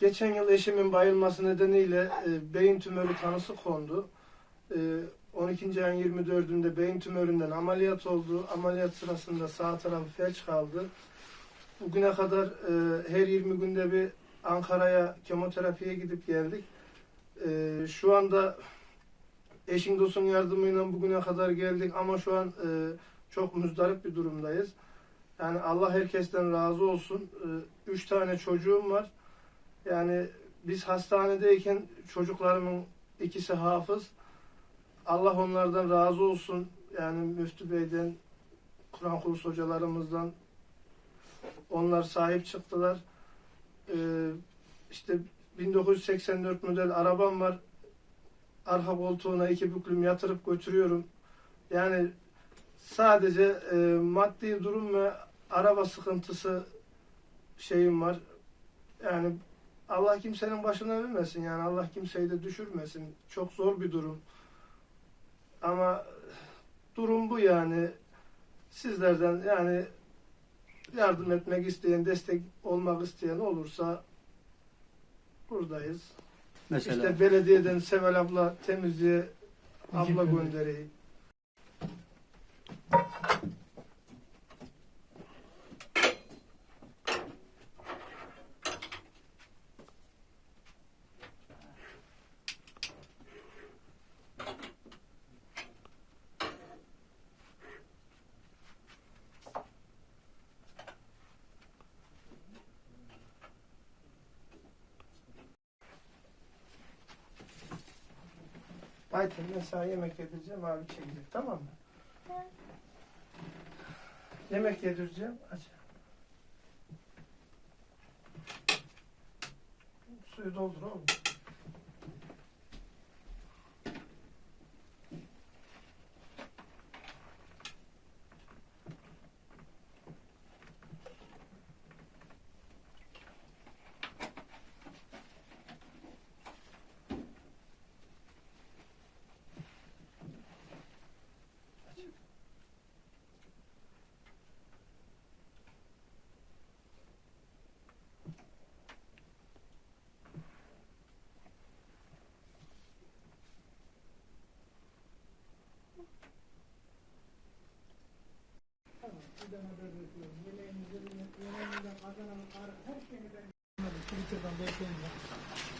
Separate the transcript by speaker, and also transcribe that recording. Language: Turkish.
Speaker 1: geçen yıl eşimin bayılması nedeniyle e, beyin tümörü tanısı kondu. E, 12. ayın 24'ünde beyin tümöründen ameliyat oldu. Ameliyat sırasında sağ tarafı felç kaldı. Bugüne kadar e, her 20 günde bir Ankara'ya kemoterapiye gidip geldik. E, şu anda eşin dostun yardımıyla bugüne kadar geldik ama şu an e, çok müzdarip bir durumdayız. Yani Allah herkesten razı olsun. E, üç tane çocuğum var. Yani biz hastanedeyken çocuklarımın ikisi hafız. Allah onlardan razı olsun. Yani Müftü Bey'den, Kur'an kursu hocalarımızdan onlar sahip çıktılar. Ee, işte 1984 model arabam var. Arka koltuğuna iki büklüm yatırıp götürüyorum. Yani sadece e, maddi durum ve araba sıkıntısı şeyim var. Yani Allah kimsenin başına vermesin yani Allah kimseyi de düşürmesin. Çok zor bir durum. Ama durum bu yani. Sizlerden yani yardım etmek isteyen, destek olmak isteyen olursa buradayız.
Speaker 2: Mesela
Speaker 1: İşte belediyeden Sevel abla temizliğe abla göndereyim. Ayten ben sana yemek yedireceğim abi çekecek tamam mı? Yemek yedireceğim aç. Suyu doldur oğlum.
Speaker 3: ಮಾತನಾಡಬೇಕು